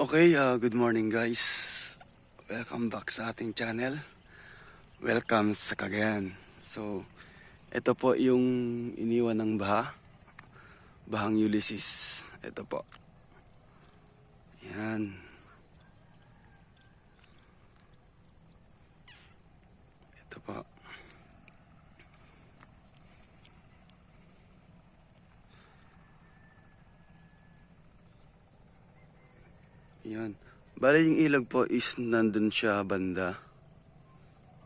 Okay, uh, good morning guys. Welcome back sa ating channel. Welcome sa Cagayan. So, ito po yung iniwan ng baha. Bahang Ulysses. Ito po. Yan. Ito po. Yan. Bali yung ilog po is nandun siya banda.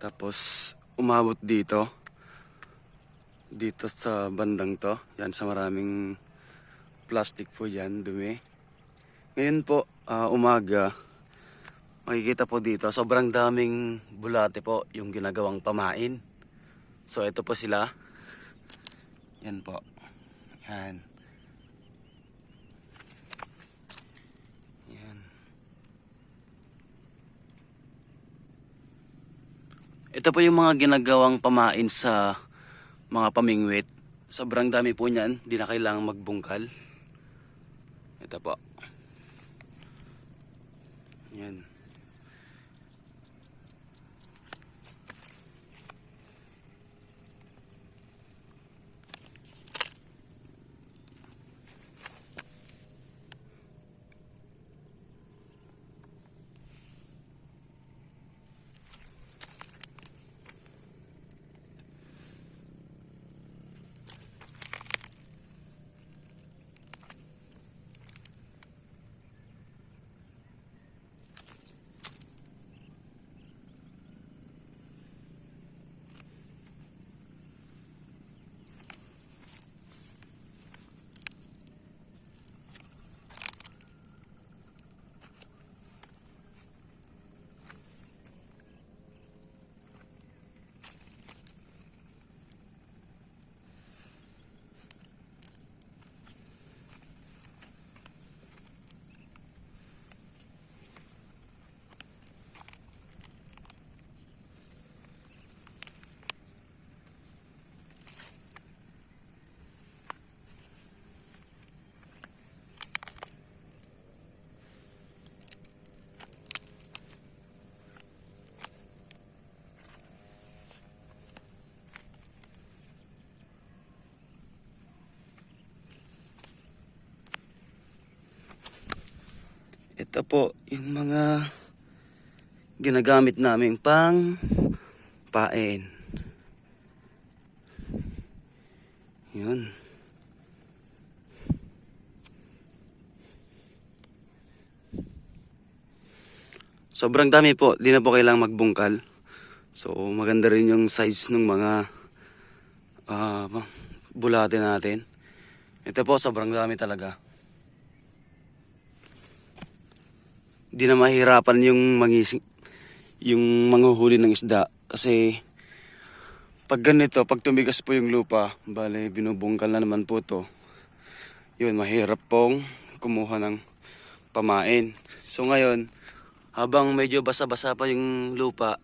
Tapos umabot dito. Dito sa bandang to. Yan sa maraming plastic po yan, dumi. Ngayon po, ah, umaga, makikita po dito, sobrang daming bulate po yung ginagawang pamain. So ito po sila. Yan po. Yan. Ito po yung mga ginagawang pamain sa mga pamingwit. Sobrang dami po niyan. Di na kailangang magbungkal. Ito po. Yan. Ito po yung mga ginagamit naming pang pain. Yun. Sobrang dami po, di na po kailangang magbungkal. So maganda rin yung size ng mga ah, bulate natin. Ito po, sobrang dami talaga. Di na mahirapan yung mangising yung manghuhuli ng isda kasi pag ganito, pag tumigas po yung lupa, bale binubungkal na naman po to. Yun, mahirap pong kumuha ng pamain. So ngayon, habang medyo basa-basa pa yung lupa,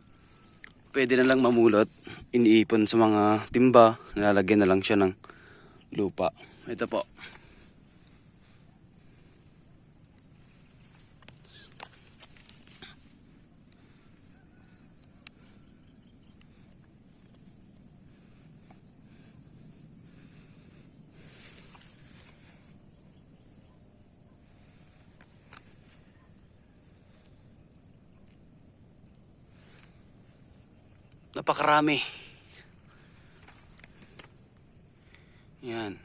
pwede na lang mamulot, iniipon sa mga timba, nilalagyan na lang siya ng lupa. Ito po. Napakarami. Yan.